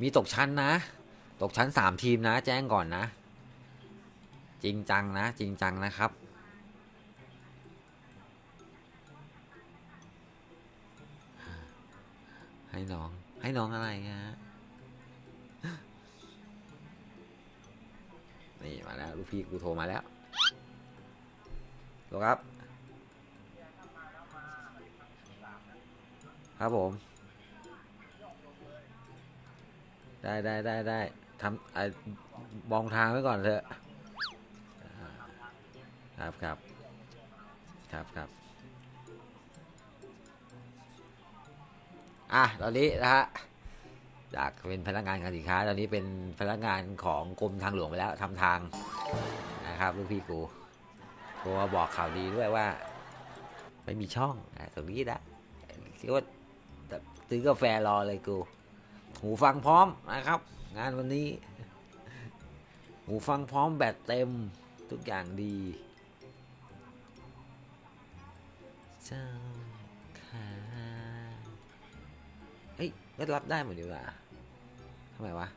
มีตกชั้นนะ ตกชั้นสามทีมนะ แจ้งก่อนนะ จริงจังนะ จริงจังนะครับให้น้อง ให้น้องอะไรฮะนี่มาแล้วลูกพี่กูโทรมาแล้วหรอครับ ครับผม ได้ได้ได้ได้ทำไอ้มองทางไว้ก่อนเถอะครับครับครับครับอะตอนนี้นะฮะจากเป็นพนักงานการสินค้าตอนนี้เป็นพนักงานของกรมทางหลวงไปแล้วทำทางนะครับลูกพี่กูโทรมาบอกข่าวดีด้วยว่า ไม่มีช่องอะตรงนี้นะคิดว่าซื้อกาแฟรอเลยกู หูฟังพร้อมนะครับ งานวันนี้ หูฟังพร้อมแบตเต็มทุกอย่างดีเจ้าค่ะเฮ้ยก็รับได้หมดดีกว่าทำไมวะ